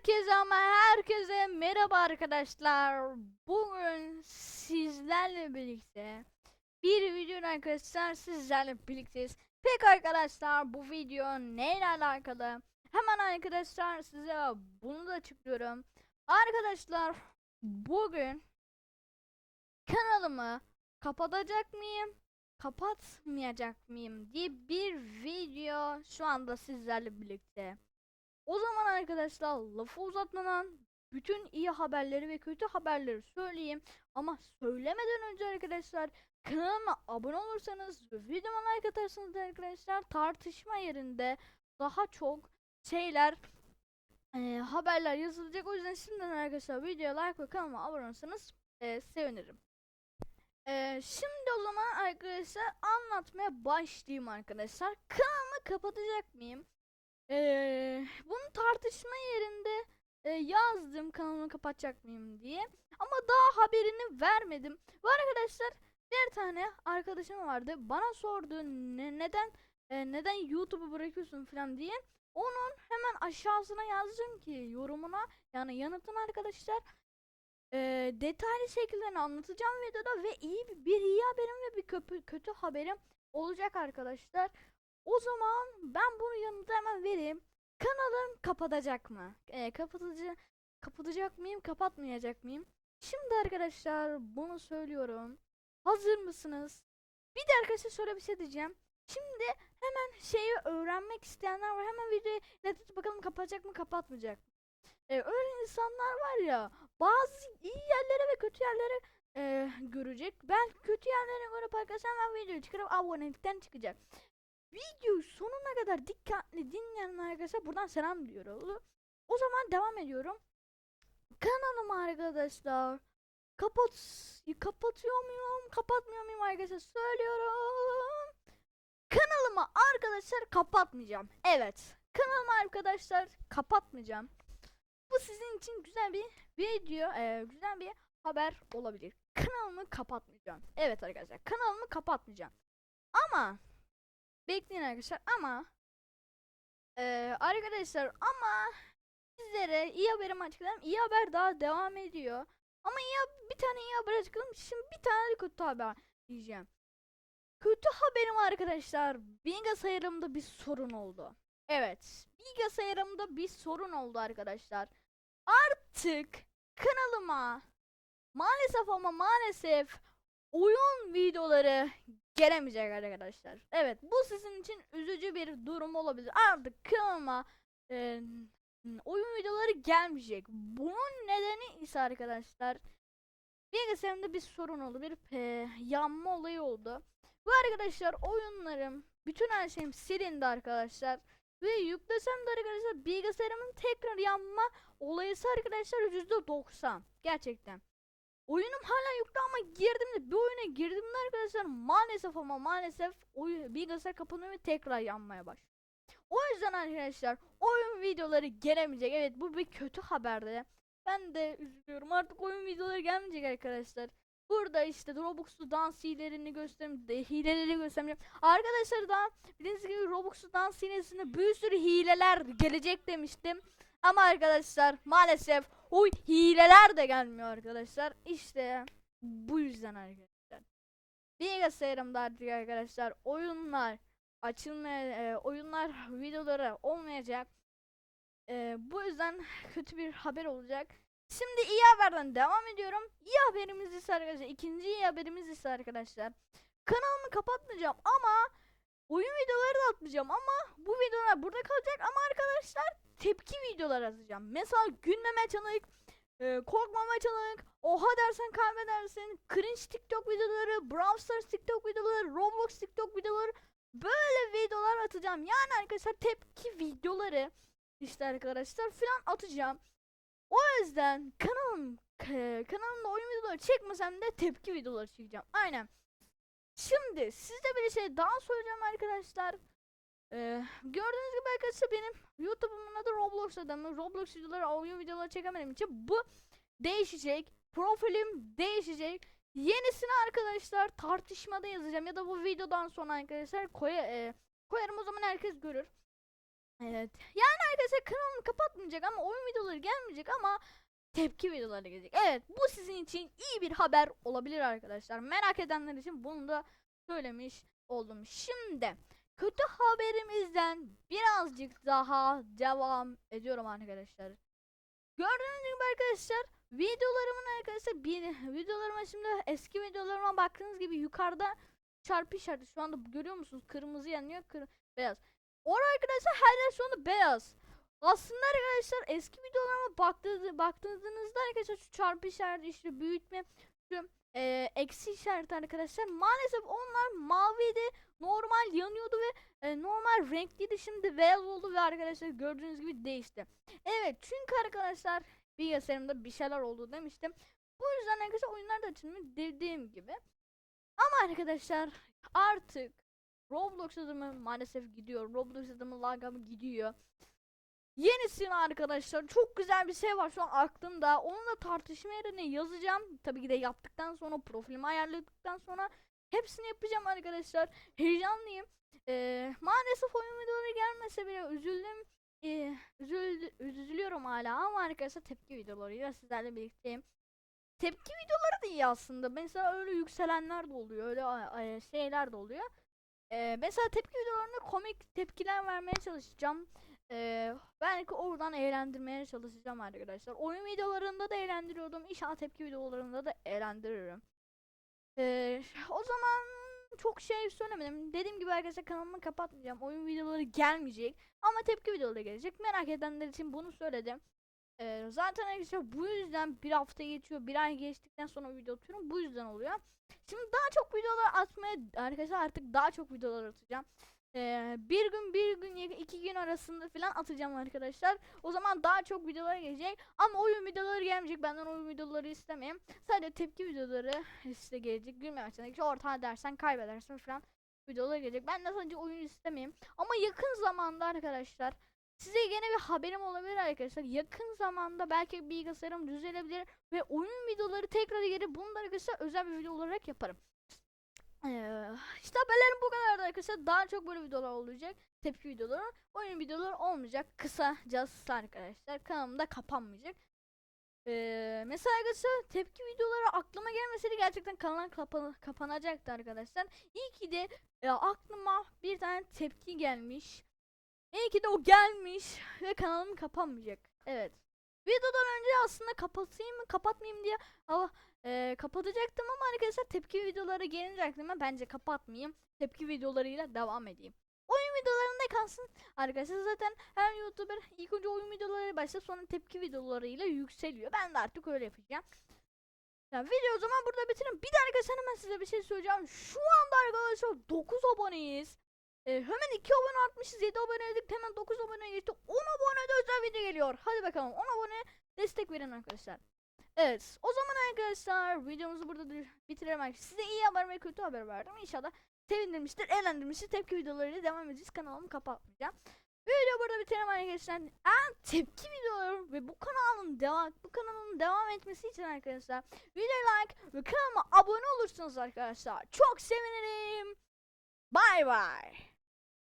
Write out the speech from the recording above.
Herkese ama herkese merhaba arkadaşlar. Bugün sizlerle birlikte bir video arkadaşlar sizlerle birlikteyiz. Peki arkadaşlar bu video neyle alakalı? Hemen arkadaşlar size bunu da açıklıyorum. Arkadaşlar bugün kanalımı kapatacak mıyım? Kapatmayacak mıyım diye bir video şu anda sizlerle birlikte. O zaman arkadaşlar lafı uzatmadan bütün iyi haberleri ve kötü haberleri söyleyeyim. Ama söylemeden önce arkadaşlar kanalıma abone olursanız videoma like atarsanız da arkadaşlar tartışma yerinde daha çok şeyler e, haberler yazılacak. O yüzden şimdiden arkadaşlar videoya like ve kanalıma abone olursanız e, sevinirim. E, şimdi o zaman arkadaşlar anlatmaya başlayayım arkadaşlar. Kanalımı kapatacak mıyım? Ee, bunu tartışma yerinde e, yazdım kanalımı kapatacak mıyım diye. Ama daha haberini vermedim. Bu arkadaşlar bir tane arkadaşım vardı. Bana sordu ne, neden e, neden YouTube'u bırakıyorsun falan diye. Onun hemen aşağısına yazdım ki yorumuna yani yanıtını arkadaşlar e, detaylı şekilde anlatacağım videoda ve iyi bir, iyi haberim ve bir kötü, kötü haberim olacak arkadaşlar. O zaman ben bunu yanında hemen vereyim. Kanalım kapatacak mı? Ee, kapatıcı kapatacak mıyım, kapatmayacak mıyım? Şimdi arkadaşlar bunu söylüyorum. Hazır mısınız? Bir de arkadaşlar şöyle bir şey diyeceğim. Şimdi hemen şeyi öğrenmek isteyenler var. Hemen videoyu ilerletip bakalım kapatacak mı, kapatmayacak mı? Ee, öyle insanlar var ya bazı iyi yerlere ve kötü yerlere e, görecek. Ben kötü yerlere göre arkadaşlar hemen videoyu çıkarıp abonelikten çıkacak videoyu sonuna kadar dikkatli dinleyen arkadaşlar buradan selam diyoruz. O zaman devam ediyorum. Kanalıma arkadaşlar kapat kapatıyor muyum kapatmıyor muyum arkadaşlar söylüyorum. Kanalıma arkadaşlar kapatmayacağım. Evet kanalıma arkadaşlar kapatmayacağım. Bu sizin için güzel bir video e, güzel bir haber olabilir. Kanalımı kapatmayacağım. Evet arkadaşlar kanalımı kapatmayacağım. Ama Bekleyin arkadaşlar ama ee, arkadaşlar ama sizlere iyi haberim açıklayayım. İyi haber daha devam ediyor. Ama iyi bir tane iyi haber açıkladım. Şimdi bir tane kötü haber diyeceğim. Kötü haberim arkadaşlar. Bilgisayarımda bir sorun oldu. Evet. Bilgisayarımda bir sorun oldu arkadaşlar. Artık kanalıma maalesef ama maalesef oyun videoları gelemeyecek arkadaşlar. Evet bu sizin için üzücü bir durum olabilir. Artık kanalıma e, oyun videoları gelmeyecek. Bunun nedeni ise arkadaşlar bilgisayarımda bir sorun oldu. Bir e, yanma olayı oldu. Bu arkadaşlar oyunlarım bütün her şeyim silindi arkadaşlar. Ve yüklesem de arkadaşlar bilgisayarımın tekrar yanma olayı arkadaşlar %90. Gerçekten. Oyunum hala yüklü ama girdim de bir oyuna girdim de arkadaşlar maalesef ama maalesef oyun bilgisayar kapanıyor ve tekrar yanmaya başlıyor. O yüzden arkadaşlar oyun videoları gelemeyecek. Evet bu bir kötü haberdi. Ben de üzülüyorum artık oyun videoları gelmeyecek arkadaşlar. Burada işte Robux'lu dans hilelerini göstereyim. De, hileleri göstereyim. Arkadaşlar daha bildiğiniz gibi Robux'lu dans hilesinde bir sürü hileler gelecek demiştim. Ama arkadaşlar maalesef o hileler de gelmiyor arkadaşlar. İşte bu yüzden arkadaşlar. Bilgisayarımda artık arkadaşlar oyunlar açılmaya e, oyunlar videoları olmayacak. E, bu yüzden kötü bir haber olacak. Şimdi iyi haberden devam ediyorum. İyi haberimiz ise arkadaşlar ikinci iyi haberimiz ise arkadaşlar. Kanalımı kapatmayacağım ama oyun videoları da atmayacağım ama bu videolar burada kalacak ama arkadaşlar tepki videolar atacağım. Mesela gülmeme çalık, e, korkmama çalık, oha dersen kaybedersin, cringe TikTok videoları, Brawl Stars TikTok videoları, Roblox TikTok videoları böyle videolar atacağım. Yani arkadaşlar tepki videoları işte arkadaşlar filan atacağım. O yüzden kanalım e, kanalımda oyun videoları çekmesem de tepki videoları çekeceğim. Aynen. Şimdi size bir şey daha söyleyeceğim arkadaşlar. Ee, gördüğünüz gibi arkadaşlar benim YouTube'umun adı Roblox adamı. Roblox videoları, oyun videoları çekemediğim için bu değişecek. Profilim değişecek. Yenisini arkadaşlar tartışmada yazacağım ya da bu videodan sonra arkadaşlar koy e, koyarım o zaman herkes görür. Evet. Yani arkadaşlar kanalımı kapatmayacağım. olmayacak ama oyun videoları gelmeyecek ama tepki videoları gelecek. Evet bu sizin için iyi bir haber olabilir arkadaşlar. Merak edenler için bunu da söylemiş oldum. Şimdi kötü haberimizden birazcık daha devam ediyorum arkadaşlar. Gördüğünüz gibi arkadaşlar videolarımın arkadaşlar bir videolarıma şimdi eski videolarıma baktığınız gibi yukarıda çarpı işareti şu anda görüyor musunuz? Kırmızı yanıyor, kır beyaz. Orada arkadaşlar her yer anda beyaz. Aslında arkadaşlar eski videolarıma baktığınız, baktığınızda arkadaşlar şu çarpı işareti işte büyütme şu e, eksi işareti arkadaşlar maalesef onlar maviydi normal yanıyordu ve e, normal renkliydi şimdi beyaz oldu ve arkadaşlar gördüğünüz gibi değişti. Evet çünkü arkadaşlar bilgisayarımda bir şeyler oldu demiştim. Bu yüzden arkadaşlar oyunlar da açılmıyor dediğim gibi. Ama arkadaşlar artık Roblox adımı maalesef gidiyor. Roblox adımı lagamı gidiyor. Yenisini arkadaşlar çok güzel bir şey var şu an aklımda. Onunla tartışma yerine yazacağım. Tabii ki de yaptıktan sonra profilimi ayarladıktan sonra hepsini yapacağım arkadaşlar. Heyecanlıyım. Ee, maalesef oyun videoları gelmese bile üzüldüm. Ee, üzülüyorum hala ama arkadaşlar tepki videolarıyla sizlerle birlikteyim. Tepki videoları da iyi aslında. Mesela öyle yükselenler de oluyor. Öyle şeyler de oluyor. Ee, mesela tepki videolarında komik tepkiler vermeye çalışacağım. Ee, belki oradan eğlendirmeye çalışacağım arkadaşlar. Oyun videolarında da eğlendiriyordum. İnşallah tepki videolarında da eğlendiririm. Ee, o zaman çok şey söylemedim. Dediğim gibi arkadaşlar kanalımı kapatmayacağım. Oyun videoları gelmeyecek. Ama tepki videoları gelecek. Merak edenler için bunu söyledim. Ee, zaten arkadaşlar bu yüzden bir hafta geçiyor. Bir ay geçtikten sonra video atıyorum. Bu yüzden oluyor. Şimdi daha çok videolar atmaya arkadaşlar artık daha çok videolar atacağım. Ee, bir gün bir gün iki gün arasında falan atacağım arkadaşlar. O zaman daha çok videolar gelecek. Ama oyun videoları gelmeyecek. Benden oyun videoları istemeyeyim. Sadece tepki videoları işte gelecek. Gülme maçındaki işte ortağı dersen kaybedersin falan videolar gelecek. Ben de sadece oyun istemeyeyim. Ama yakın zamanda arkadaşlar size gene bir haberim olabilir arkadaşlar. Yakın zamanda belki bilgisayarım düzelebilir ve oyun videoları tekrar bunu da arkadaşlar özel bir video olarak yaparım. Ee, işte haberlerim bu kadardı arkadaşlar. Daha çok böyle videolar olacak. Tepki videoları. Oyun videoları olmayacak. Kısacası arkadaşlar. Kanalım da kapanmayacak. Ee, mesela arkadaşlar tepki videoları aklıma gelmeseydi gerçekten kanal kapan kapanacaktı arkadaşlar. İyi ki de e, aklıma bir tane tepki gelmiş. İyi ki de o gelmiş ve kanalım kapanmayacak. Evet. Videodan önce aslında kapatayım mı kapatmayayım diye ama e, kapatacaktım ama arkadaşlar tepki videoları gelince aklıma bence kapatmayayım. Tepki videolarıyla devam edeyim. Oyun videolarında kalsın. Arkadaşlar zaten her YouTuber ilk önce oyun videoları başlar sonra tepki videolarıyla yükseliyor. Ben de artık öyle yapacağım. Ya video o zaman burada bitirin. Bir de arkadaşlar hemen size bir şey söyleyeceğim. Şu anda arkadaşlar 9 aboneyiz. Ee, hemen 2 abone artmışız. 7 aboneydik. Hemen 9 abone geçti. 10 abonede özel video geliyor. Hadi bakalım 10 abone destek verin arkadaşlar. Evet. O zaman arkadaşlar videomuzu burada bitirelim. Size iyi haber ve kötü haber verdim. İnşallah sevindirmiştir, eğlendirmiştir. Tepki videolarıyla devam edeceğiz. Kanalımı kapatmayacağım. Video burada bitirelim arkadaşlar. En tepki videoları ve bu kanalın devam bu kanalın devam etmesi için arkadaşlar video like ve kanalıma abone olursunuz arkadaşlar. Çok sevinirim. Bye bye.